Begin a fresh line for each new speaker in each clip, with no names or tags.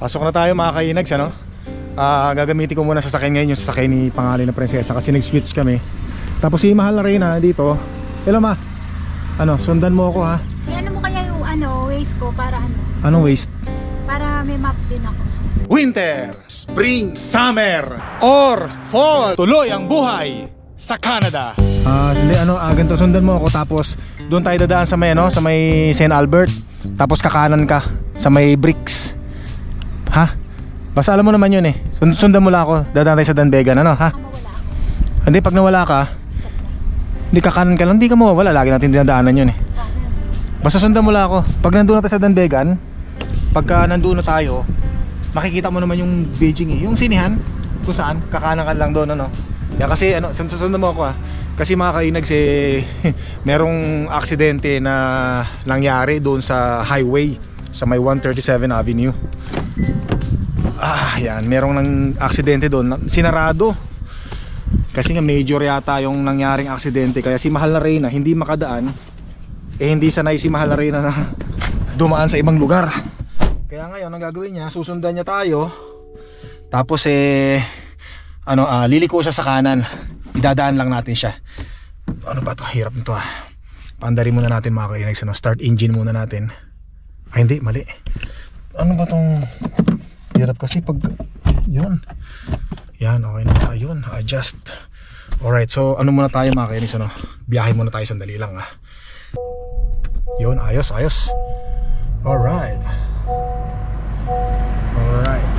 Pasok na tayo mga kainags, ano? Ah, gagamitin ko muna sa sasakyan ngayon yung sasakyan ni pangalan na prinsesa kasi nag-switch kami. Tapos si mahal na Reyna dito. Hello ma. Ano, sundan mo ako ha.
Eh, ano mo kaya yung ano, waist ko para ano?
Anong waste?
Para may map din ako.
Winter, Spring, Summer, or Fall. Tuloy ang buhay sa Canada. Ah, hindi ano, ah, ganito sundan mo ako tapos doon tayo dadaan sa may ano, sa may St. Albert. Tapos kakanan ka sa may bricks. Ha? Basta alam mo naman yun eh. Sund- sundan mo lang ako. Dadaan tayo sa Danbegan, ano ha? Hindi, pag nawala ka, hindi kakanan ka lang, hindi ka mawawala. Lagi natin dinadaanan yun eh. Basta sundan mo lang ako. Pag nandun na tayo sa Danbegan, pagka nandun na tayo, makikita mo naman yung Beijing eh. Yung sinihan, kung saan, kakanan ka lang doon ano. Kaya kasi ano, sun- sundan mo ako ah. Kasi mga kainags eh, merong aksidente na nangyari doon sa highway sa may 137 Avenue. Ah, yan, merong nang aksidente doon, sinarado. Kasi nga major yata yung nangyaring aksidente kaya si Mahal na Reyna hindi makadaan eh hindi sanay si Mahal na Reyna na dumaan sa ibang lugar. Kaya ngayon ang gagawin niya, susundan niya tayo. Tapos eh ano ah, liliko siya sa kanan. Idadaan lang natin siya. Ano ba to? Hirap nito ah. Paandarin muna natin mga kainags. Ano? Start engine muna natin. Ay hindi, mali. Ano ba tong hirap kasi pag yun. Yan, okay na. Ayun, adjust. Alright, so ano muna tayo mga kainis, ano? Biyahe muna tayo sandali lang, ha? Yun, ayos, ayos. Alright. Alright.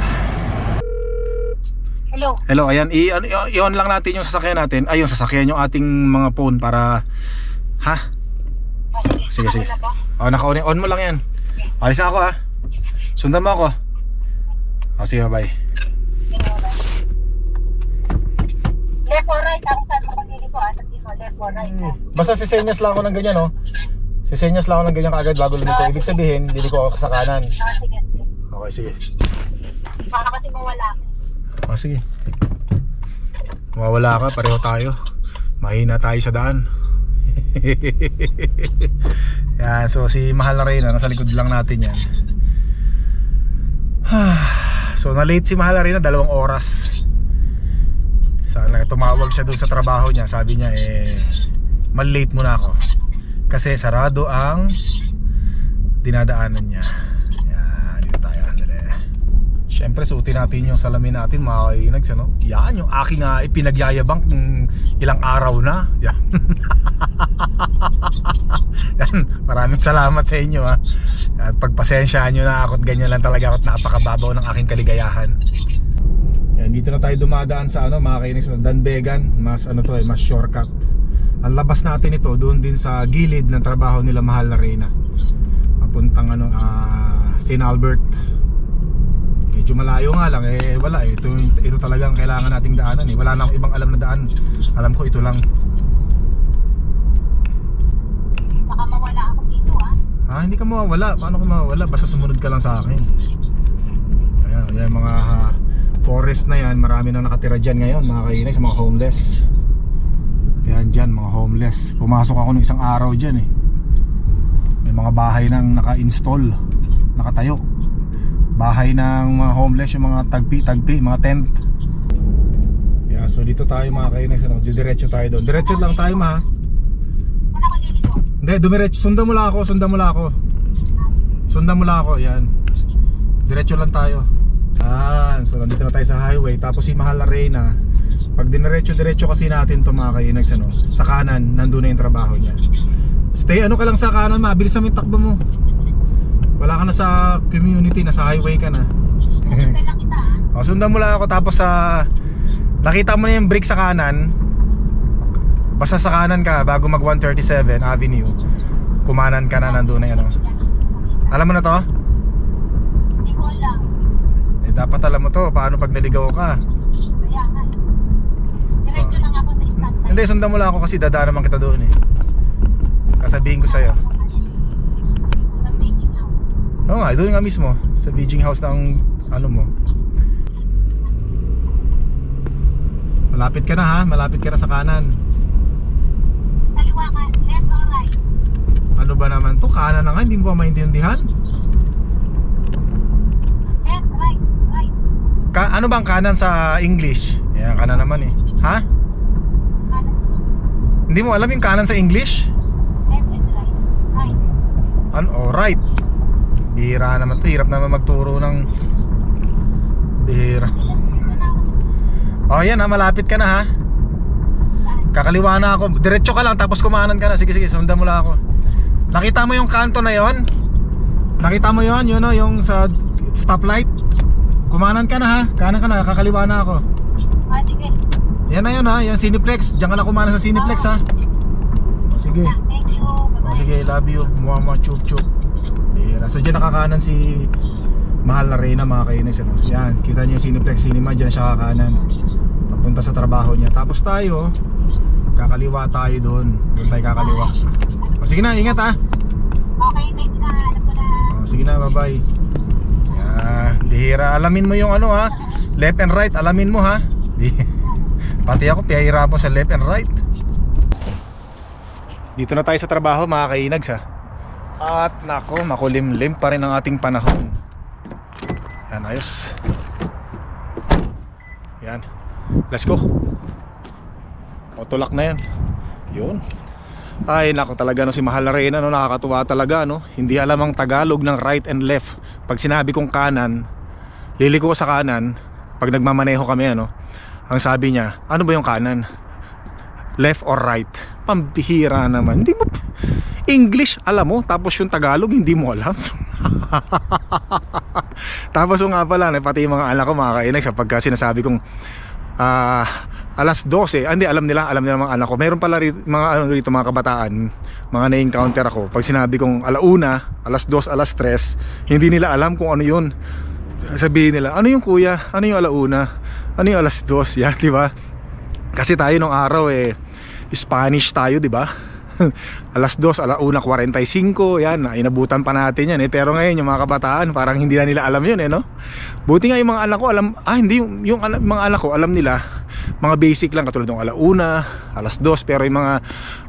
Hello.
Hello, ayan, ano, i-on lang natin yung sasakyan natin. Ay, yung sasakyan, yung ating mga phone para... Ha?
Oh,
Sige,
sige.
sige. Oh, naka-on, on mo lang yan. Alis na ako, ha? Sundan mo ako. Oh, sige, bye.
Left or right? Ako saan mo pagdili ko? Ah, sabi mo, left or right? ah.
Basta sisenyas lang ako ng ganyan, no? Sisenyas lang ako ng ganyan kaagad bago lumiko. Ibig sabihin, liliko ako sa kanan.
Ah, sige, sige.
Okay, sige.
Baka kasi mawala ako.
Oh, sige. Mawawala ka, pareho tayo. Mahina tayo sa daan. yan, so si Mahal na nasa likod lang natin yan. so na-late si Mahal na dalawang oras. Sana tumawag siya dun sa trabaho niya. Sabi niya, eh, mal-late muna ako. Kasi sarado ang dinadaanan niya. Yan, dito tayo. Andali. Siyempre, suotin natin yung salamin natin, mga kainags, ano? Yan, yung aking uh, ipinagyayabang kung ilang araw na. Yan. Yan, maraming salamat sa inyo, ha. At pagpasensyaan nyo na ako at ganyan lang talaga ako at napakababaw ng aking kaligayahan. Yan, dito na tayo dumadaan sa ano, mga kainis, Danbegan, mas ano to eh, mas shortcut. Ang labas natin ito, doon din sa gilid ng trabaho nila Mahal na Reyna. Papuntang ano, ah, St. Albert. Medyo malayo nga lang eh wala eh. Ito ito talaga ang kailangan nating daanan eh. Wala na akong ibang alam na daan. Alam ko ito lang.
Baka mawala ako dito ah.
Ah, hindi ka mawawala. Paano ka mawawala? Basta sumunod ka lang sa akin. Ayan, ayan mga ah, forest na yan. Marami na nakatira dyan ngayon, mga kainis, mga homeless. Yan dyan, mga homeless. Pumasok ako ng isang araw dyan eh. May mga bahay nang naka-install, nakatayo. Bahay ng mga homeless, yung mga tagpi-tagpi, mga tent. Yeah, so dito tayo mga kainis, ano, diretso tayo doon. Diretso lang tayo ma. Hindi, dumiretso. Sundan mo lang ako, sundan mo lang ako. Sundan mo lang ako, yan. Diretso lang tayo. Yan, so nandito na tayo sa highway. Tapos si Mahal na Reyna, pag diniretso-diretso kasi natin to mga kainags, ano, sa kanan, nandun na yung trabaho niya. Stay ano ka lang sa kanan, mabilis naman yung takbo mo. Wala ka na sa community, nasa highway ka na.
Sundan lang kita.
O, sundan mo lang ako tapos sa nakita mo na yung brake sa kanan. Basta sa kanan ka bago mag 137 Avenue. Kumanan ka na nandoon na yan. oh. Alam mo na to?
Hindi ko alam.
Eh dapat alam mo to paano pag naligaw ka.
Kaya nga eh. Diretso lang ako sa stand.
Hindi sundan mo lang ako kasi dadaan naman kita doon eh. Sasabihin ko sa'yo.
House.
Oo nga, doon nga mismo sa Beijing House ng ano mo. Malapit ka na ha, malapit ka na sa kanan.
Kaliwa ka, left or right?
Ano ba naman to? Kanan na nga, hindi mo pa maintindihan?
Left, right.
Ka ano bang kanan sa English? Yan kanan naman eh. Ha?
Kanan.
Hindi mo alam yung kanan sa English?
Left and right. Right.
Ano? Oh, right. Bihira naman to. Hirap naman magturo ng bihira. Oh, yan ha. Malapit ka na ha. Kakaliwa na ako. Diretso ka lang tapos kumanan ka na. Sige, sige. Sundan mo lang ako. Nakita mo yung kanto na yon? Nakita mo yon? Yun o, yung sa stoplight? Kumanan ka na ha. Kanan ka na. Kakaliwa na ako.
Ah, sige.
Yan na yun ha. Yung Cineplex. Diyan ka na kumanan sa Cineplex ha. Oh, sige.
Thank you. Bye-bye.
sige, love you. Mama chup chup. Bihira. So dyan nakakanan si Mahal na Reyna mga kainis. Ano? Yan, kita niyo yung Cineplex Cinema. Dyan siya kakanan. Papunta sa trabaho niya. Tapos tayo, kakaliwa tayo doon. Doon tayo kakaliwa. O, sige na, ingat ha.
Okay, thank you na. Alam ko na.
O, sige na, bye bye. Yan, bihira. Alamin mo yung ano ha. Left and right, alamin mo ha. Pati ako, piyahira mo sa left and right. Dito na tayo sa trabaho mga kainags ha. At nako, makulimlim pa rin ang ating panahon. Yan, ayos. Yan. Let's go. Otulak na yan. Yun. Ay nako talaga no si Mahal na Reyna no nakakatuwa talaga no. Hindi alam ang Tagalog ng right and left. Pag sinabi kong kanan, liliko ko sa kanan pag nagmamaneho kami ano. Ang sabi niya, ano ba yung kanan? Left or right? Pambihira naman. Hindi mo English alam mo tapos yung Tagalog hindi mo alam. tapos yung nga pala, eh, pati yung mga anak ko sa pagka sinasabi kong ah alas 12, ah, hindi alam nila, alam nila mga anak ko. Meron pala rito, mga ano rito mga kabataan, mga na-encounter ako. Pag sinabi kong alauna, alas 2, alas 3, hindi nila alam kung ano 'yun. Sabihin nila, ano yung kuya? Ano yung alauna? Ano yung alas 2? Yan, di ba? Kasi tayo nung araw eh Spanish tayo, di ba? alas 2, alauna 45, yan, inabutan pa natin yan eh. Pero ngayon yung mga kabataan, parang hindi na nila alam yun eh, no? Buti nga yung mga anak ko alam, ah hindi yung, yung ala- mga anak ko alam nila, mga basic lang katulad ng alauna, alas 2, pero yung mga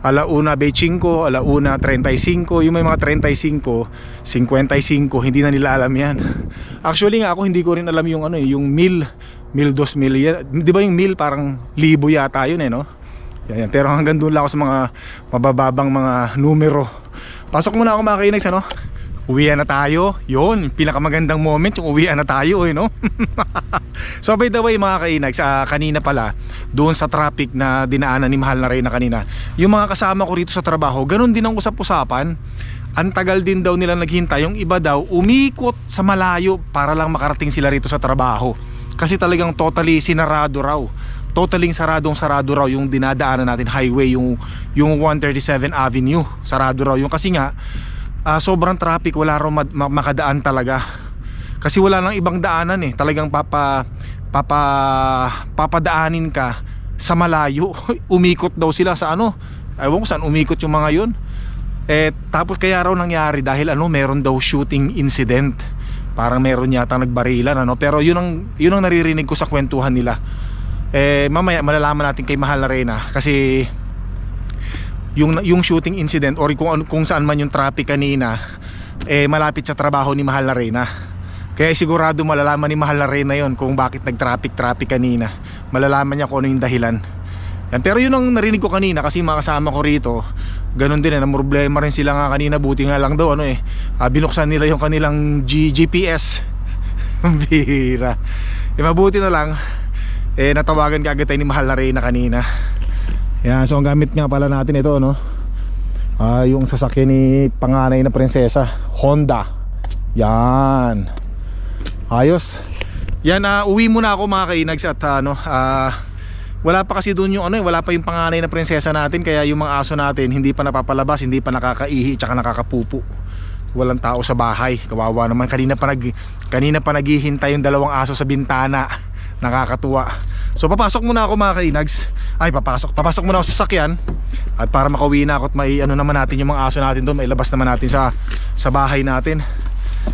alauna 25, alauna 35, yung may mga 35, 55, hindi na nila alam yan. Actually nga ako hindi ko rin alam yung ano eh, yung mil, mil dos mil, yan. di ba yung mil parang libo yata yun eh, no? Yan, yan. Pero hanggang doon lang ako sa mga mabababang mga numero. Pasok muna ako mga kainags, ano? Uwian na tayo. Yun, pinakamagandang moment yung uwian na tayo, eh, no? so by the way mga kainags, ah, kanina pala, doon sa traffic na dinaanan ni Mahal na Reyna kanina, yung mga kasama ko rito sa trabaho, ganun din ang usap-usapan. Ang tagal din daw nila naghintay. Yung iba daw, umikot sa malayo para lang makarating sila rito sa trabaho. Kasi talagang totally sinarado raw totaling saradong sarado raw yung dinadaanan natin highway yung yung 137 Avenue. Sarado raw yung kasi nga ah, sobrang traffic wala raw mad- ma- makadaan talaga. Kasi wala nang ibang daanan eh. Talagang papa papa papadaanin ka sa malayo. Umikot daw sila sa ano? Ewan ko saan umikot yung mga yun. Eh tapos kaya raw nangyari dahil ano meron daw shooting incident. Parang meron yata nagbarilan ano? Pero yun ang yun ang naririnig ko sa kwentuhan nila eh mamaya malalaman natin kay Mahal na Reyna kasi yung yung shooting incident or kung kung saan man yung traffic kanina eh malapit sa trabaho ni Mahal na Reyna. Kaya sigurado malalaman ni Mahal na Reyna yon kung bakit nag-traffic traffic kanina. Malalaman niya kung ano yung dahilan. Yan. Pero yun ang narinig ko kanina kasi mga kasama ko rito Ganon din eh, na problema rin sila nga kanina Buti nga lang daw ano eh ah, Binuksan nila yung kanilang G- GPS bihira Eh mabuti na lang eh natawagan ka tayo ni Mahal na Reyna kanina yan so ang gamit nga pala natin ito no ah, yung sasakyan ni panganay na prinsesa Honda yan ayos yan ah, uwi muna ako mga kainags at ano ah, wala pa kasi doon yung ano eh, wala pa yung panganay na prinsesa natin kaya yung mga aso natin hindi pa napapalabas, hindi pa nakakaihi tsaka nakakapupo. Walang tao sa bahay. Kawawa naman kanina pa nag kanina pa naghihintay yung dalawang aso sa bintana. Nakakatuwa. So papasok muna ako mga kainags. Ay papasok, papasok muna ako sa sakyan at para makauwi na ako at may ano naman natin yung mga aso natin doon, may labas naman natin sa sa bahay natin.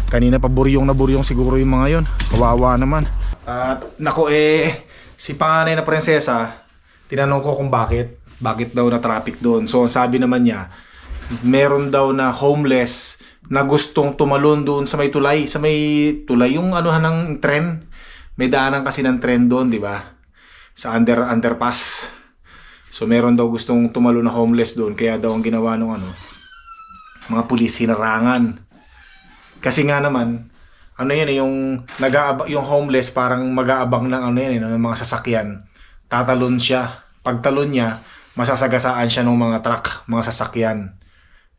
Kanina pa buryong na buryong siguro yung mga yon. Kawawa naman. At nako eh si panganay na prinsesa, tinanong ko kung bakit, bakit daw na traffic doon. So ang sabi naman niya, meron daw na homeless na gustong tumalon doon sa may tulay, sa may tulay yung anuhan ng tren may daanan kasi ng trend doon, di ba? Sa under underpass. So meron daw gustong tumalo na homeless doon kaya daw ang ginawa ng ano mga pulis hinarangan. Kasi nga naman ano yan eh, yung nag yung homeless parang mag-aabang ng ano yan eh, ng mga sasakyan. Tatalon siya. Pagtalon niya, masasagasaan siya ng mga truck, mga sasakyan.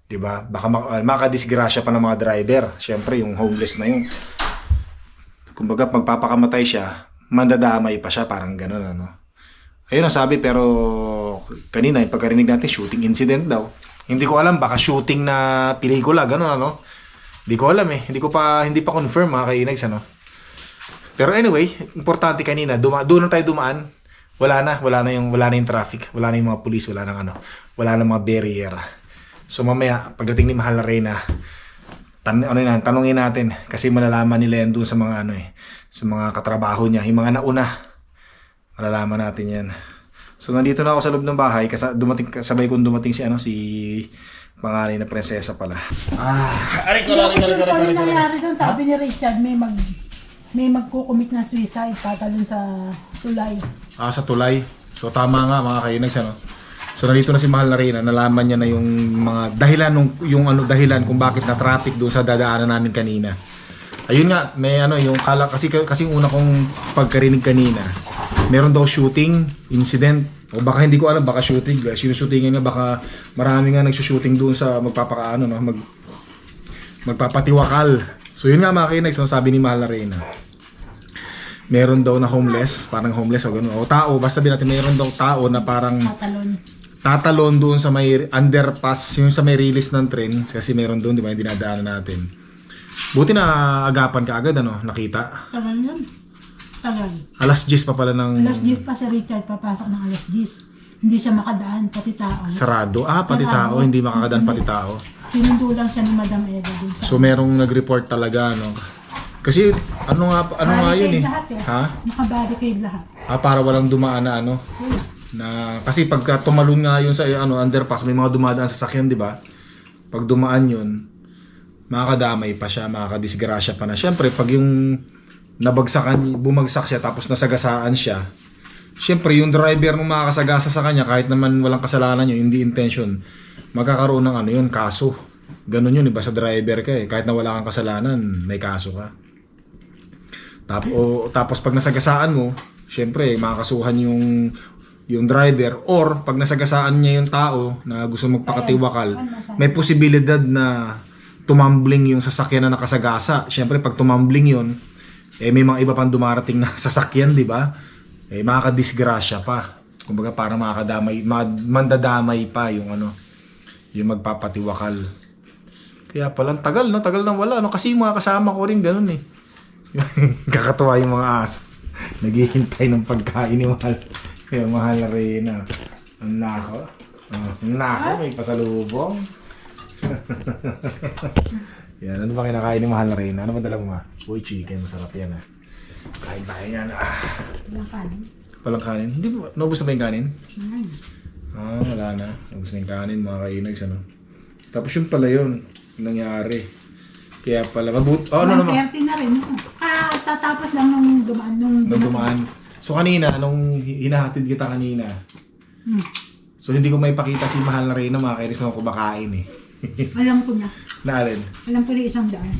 'Di ba? Baka mak- uh, makadisgrasya pa ng mga driver. Siyempre, yung homeless na yun. Kumbaga, magpapakamatay siya, mandadamay pa siya, parang gano'n ano. Ayun ang sabi, pero kanina, yung pagkarinig natin, shooting incident daw. Hindi ko alam, baka shooting na pelikula, gano'n ano. Hindi ko alam eh. Hindi ko pa, hindi pa confirm mga kainags, ano. Pero anyway, importante kanina, duma, doon na tayo dumaan. Wala na, wala na yung wala na yung traffic, wala na yung mga pulis, wala nang ano, wala na mga barrier. So mamaya pagdating ni Mahal na Reyna, tan ano yan, tanungin natin kasi malalaman nila yan doon sa mga ano eh, sa mga katrabaho niya, yung mga nauna. Malalaman natin yan. So nandito na ako sa loob ng bahay kasi dumating sabay kong dumating si ano si panganay na prinsesa pala. Ah,
Aray ko, ko, aray ko, ko, aray ko.
nangyari doon, sabi ni Richard, may mag may magkukumit na suicide tatalon sa tulay.
ah, sa tulay. So tama nga mga kainags ano. So nandito na si Mahal na Reyna, nalaman niya na yung mga dahilan nung yung ano dahilan kung bakit na traffic doon sa dadaanan namin kanina. Ayun nga, may ano yung kala kasi kasi una kong pagkarinig kanina. Meron daw shooting incident o baka hindi ko alam baka shooting, sinushootingan nga baka marami nga nagsushooting doon sa magpapakaano no, mag magpapatiwakal. So yun nga mga kainags, no, sabi ni Mahal na Reyna meron daw na homeless, parang homeless o gano'n. O tao, basta din natin meron daw tao na parang
Tatalon.
Tatalon doon sa may underpass, yung sa may release ng train, kasi meron doon, di ba, yung dinadaanan natin. Buti na agapan ka agad, ano, nakita.
Tagal yun. Tagal.
Alas 10 pa pala ng
Alas 10 pa si Richard papasok ng alas 10. Hindi siya makadaan, pati tao.
sarado. Ah, pati tao, hindi makakadaan pati tao.
Sinundo lang siya ni Madam Eda dun sa...
So merong nag-report talaga, no. Kasi ano nga ano nga yun eh.
Lahat eh.
Ha?
Nakabarricade lahat.
Ah, para walang dumaan na ano. Na kasi pagka tumalon nga yun sa ano underpass, may mga dumadaan sa sakyan, 'di ba? Pag dumaan yun, makakadamay pa siya, makakadisgrasya pa na. Siyempre, pag yung nabagsakan, bumagsak siya tapos nasagasaan siya, Siyempre, yung driver nung makakasagasa sa kanya, kahit naman walang kasalanan yun, hindi intention, magkakaroon ng ano yun, kaso. Ganun yun, iba sa driver ka eh. Kahit na wala kang kasalanan, may kaso ka. Tapos, o, tapos pag nasagasaan mo, syempre, makakasuhan yung yung driver or pag nasagasaan niya yung tao na gusto magpakatiwakal, may posibilidad na tumambling yung sasakyan na nakasagasa. Syempre, pag tumambling yun, eh may mga iba pang dumarating na sasakyan, di ba? Eh makakadisgrasya pa. Kumbaga para makakadamay, ma- mandadamay pa yung ano, yung magpapatiwakal. Kaya pala, ang tagal, no? Tagal nang wala, no? Kasi yung mga kasama ko rin ganun, eh. Kakatuwa yung mga aso. Naghihintay ng pagkain ni Mahal. Kaya Mahal na rin, ah. Ang nako. Oh, ang nako, may pasalubong. yan, ano ba kinakain ni Mahal na rin? Ano ba dala mo, ma? Uy, chicken, masarap yan, ah. Kain tayo yan, ah.
Walang kanin.
Walang kanin. Hindi ba, naubos na ba yung kanin?
Ay.
Ah, wala na. Naubos na yung kanin, mga kainags, ano. Tapos yun pala yun, nangyari. Kaya pala, mabut... Oh, ano naman?
1:30 na rin. Ah, tatapos lang nung dumaan. Nung,
Nung dumaan. So kanina, nung hinahatid kita kanina,
Hmm.
so hindi ko may pakita si Mahal na Reyna, mga kainis naman kumakain eh.
Alam ko na.
na alin?
Alam ko na isang daan.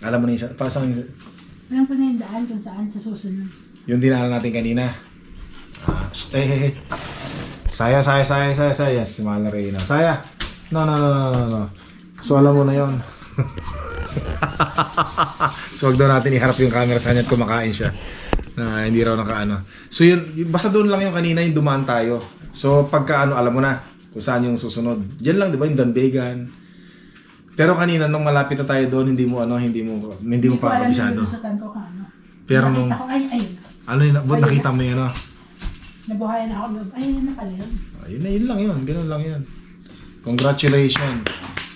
Alam mo na isa, pasang
Alam ko na yung daan kung saan sa susunod.
yung dinala natin kanina. Ah, stay. Saya, saya, saya, saya, saya. Si Mahal na Reyna. Saya. No, no, no, no, no, no. So alam mo na yon. so wag daw natin iharap yung camera sa kanya at kumakain siya. Na hindi raw nakaano. So yun, yun- basta doon lang yung kanina yung dumaan tayo. So pagka ano, alam mo na kung saan yung susunod. Diyan lang, di ba, yung Danbegan. Pero kanina nung malapit na tayo doon, hindi mo ano, hindi mo hindi mo pa kabisado.
ano.
Pero
Nakita
nung
ko, ay, ay,
ano yun, buat nakita mo yun, ano?
nabuhayan ako loob. Ay, yun na pala yun.
Ayun na, yun lang yun. Ganun lang yun. Congratulations.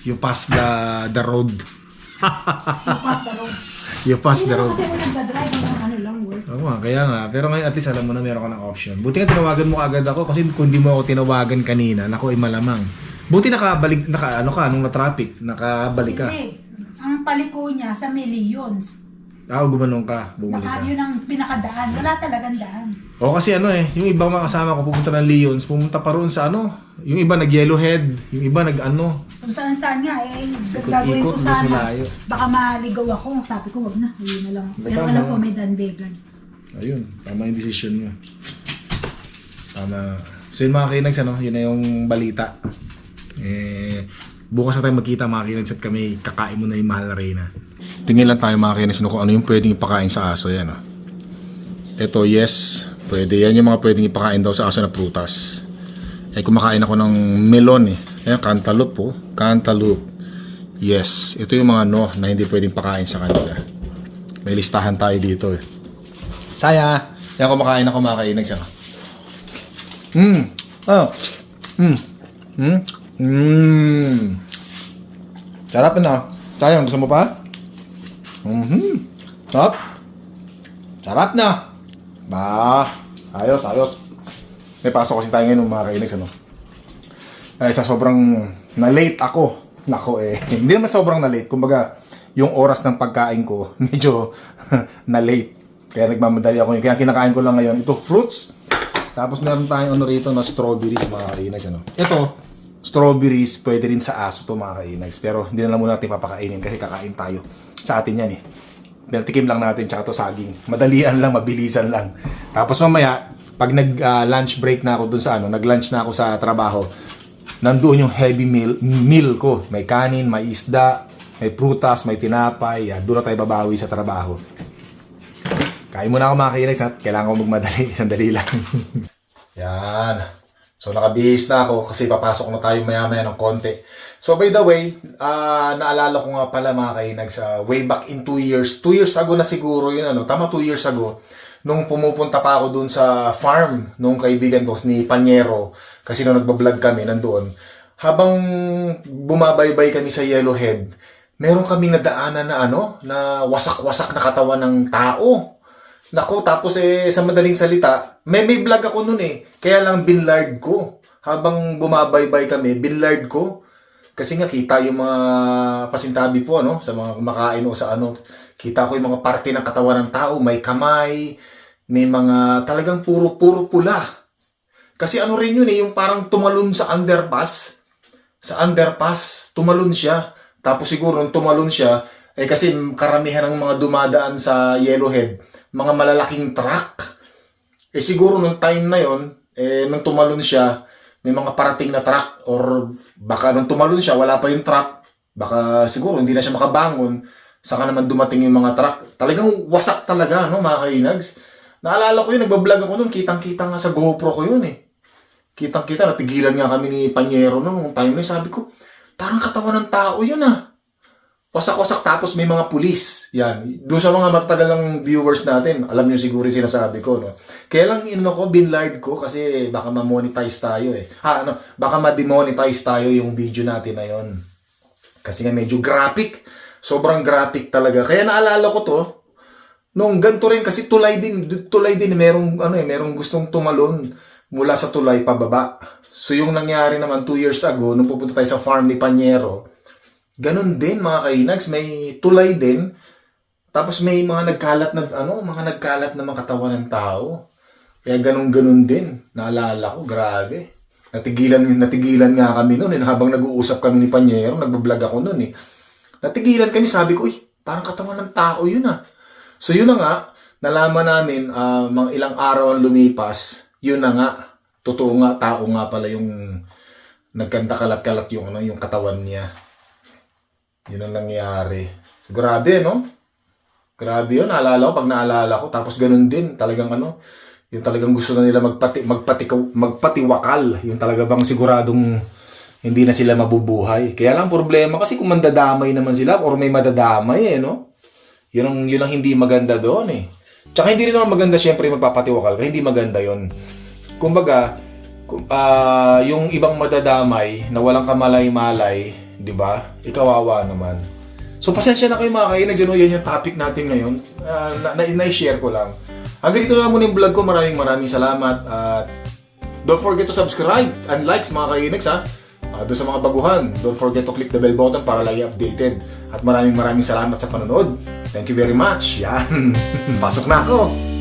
You passed the the road.
Bukas na road.
You passed the
Hindi
road.
naman kasi ako nagdadrive ng ano lang, work.
Oo nga, kaya nga. Pero ngayon at least alam mo na meron ka ng option. Buti nga tinawagan mo agad ako kasi kung di mo ako tinawagan kanina, naku ay malamang. Buti nakabalik, naka, ano ka, nung na-traffic, nakabalik ka.
Hindi. Ang paliko niya sa millions.
Ah, gumanong ka. Bumalik
Naka,
ka.
yun ang pinakadaan. Wala talagang daan.
O kasi ano eh, yung ibang mga kasama ko pupunta ng Leons, pumunta pa roon sa ano, yung iba nag-yellowhead, yung iba nag-ano.
Kung saan saan nga, eh, gagawin ko
mas
sana.
malayo.
Baka maligaw ako. Sabi ko, wag na. Ayun na lang. Pero
Tama.
alam ko may danbegan.
Ayun, tama yung decision mo. Tama. So yun mga kinags, ano, yun na yung balita. Eh, bukas na tayo magkita mga kinags at kami kakain mo na yung mahal na Reyna. Tingin lang tayo mga kinags no, kung ano yung pwedeng ipakain sa aso yan. Oh. Ito, yes, pwede. Yan yung mga pwedeng ipakain daw sa aso na prutas. Eh, kumakain ako ng melon eh. Ayan, cantaloupe po. Cantaloupe. Yes, ito yung mga no na hindi pwedeng pakain sa kanila. May listahan tayo dito eh. Saya! Yan kumakain ako mga kainag siya. Mmm! Oh! Mmm! Mmm! Mmm! Sarap na. Sayang, gusto mo pa? Mhm. Sarap. Sarap na. Ba, ayos, ayos. May pasok kasi tayo ngayon mga kainags, ano? Eh, sa sobrang na-late ako. Nako eh. Hindi naman sobrang na-late. Kumbaga, yung oras ng pagkain ko, medyo na-late. Kaya nagmamadali ako yun. Kaya kinakain ko lang ngayon. Ito, fruits. Tapos meron tayong ano rito na strawberries, mga kainags, ano? Ito, strawberries, pwede rin sa aso to mga kainags. Pero hindi na lang muna natin papakainin kasi kakain tayo. Sa atin yan eh. Pero tikim lang natin tsaka to saging. Madalian lang, mabilisan lang. Tapos mamaya, pag nag-lunch break na ako dun sa ano, nag-lunch na ako sa trabaho, nandoon yung heavy meal, meal ko. May kanin, may isda, may prutas, may tinapay. Yan, doon na tayo babawi sa trabaho. Kain muna ako mga kainags at kailangan ko magmadali. Sandali lang. Yan. So nakabihis na ako kasi papasok na tayo maya-maya ng konti. So by the way, ah, naalala ko nga pala mga kainags, ah, way back in 2 years, 2 years ago na siguro yun ano, tama 2 years ago, nung pumupunta pa ako dun sa farm nung kaibigan ko ni Panyero, kasi nung nagbablog kami nandoon, habang bumabaybay kami sa Yellowhead, meron kaming nadaanan na ano, na wasak-wasak na katawan ng tao. Nako, tapos eh, sa madaling salita, may may vlog ako nun eh. Kaya lang binlard ko. Habang bumabaybay kami, binlard ko. Kasi nga kita yung mga pasintabi po ano, sa mga kumakain o sa ano, kita ko yung mga parte ng katawan ng tao, may kamay, may mga talagang puro puro pula. Kasi ano rin yun eh, yung parang tumalon sa underpass. Sa underpass, tumalon siya. Tapos siguro nung tumalon siya, eh kasi karamihan ng mga dumadaan sa Yellowhead, mga malalaking truck. Eh siguro nung time na yon, eh nung tumalon siya, may mga parating na truck or baka nung tumalon siya, wala pa yung truck. Baka siguro hindi na siya makabangon. Saka naman dumating yung mga truck. Talagang wasak talaga, no, mga kainags. Naalala ko yun, nagbablog ako nun, kitang-kita nga sa GoPro ko yun eh. Kitang-kita, natigilan nga kami ni Panyero nung time na. Sabi ko, parang katawan ng tao yun ah. Wasak-wasak tapos may mga pulis. Yan. Doon sa mga matagal ng viewers natin, alam nyo siguro yung sinasabi ko. No? Kaya lang ino ko, binlard ko kasi baka ma-monetize tayo eh. Ha, ano, baka ma-demonetize tayo yung video natin na yon. Kasi nga medyo graphic. Sobrang graphic talaga. Kaya naalala ko to, nung ganito rin kasi tulay din, tulay din, merong, ano eh, merong gustong tumalon mula sa tulay pababa. So yung nangyari naman 2 years ago, nung pupunta tayo sa farm ni Panyero, Ganon din mga kainags, may tulay din. Tapos may mga nagkalat na ano, mga nagkalat na mga katawan ng tao. Kaya ganon-ganon din. Naalala ko, grabe. Natigilan natigilan nga kami noon eh, habang nag-uusap kami ni Panyero, nagbablog ako noon eh. Natigilan kami, sabi ko, "Uy, parang katawan ng tao 'yun ah." So yun na nga, nalaman namin ah, mga ilang araw ang lumipas, yun na nga, totoo nga, tao nga pala yung nagkanta kalat-kalat yung ano, yung katawan niya. Yun ang nangyari. Grabe, no? Grabe yun. Naalala ko, pag naalala ko, tapos ganun din. Talagang ano, yung talagang gusto na nila magpati, magpati, magpatiwakal. Yung talaga bang siguradong hindi na sila mabubuhay. Kaya lang problema kasi kung mandadamay naman sila or may madadamay eh, no? Yun ang, yun ang hindi maganda doon eh. Tsaka hindi rin naman maganda syempre magpapatiwakal. Kaya hindi maganda yon Kumbaga, ah, yung ibang madadamay na walang kamalay-malay, di ba? Ikawawa naman. So, pasensya na kayo mga kainags. Ano, yan yung topic natin ngayon. Ah, na, na, na-share ko lang. Hanggang dito na lang muna yung vlog ko. Maraming maraming salamat. At don't forget to subscribe and likes mga kainags ha. Ah, doon sa mga baguhan, don't forget to click the bell button para lagi updated. At maraming maraming salamat sa panonood. Thank you very much. Yan. Pasok na ako.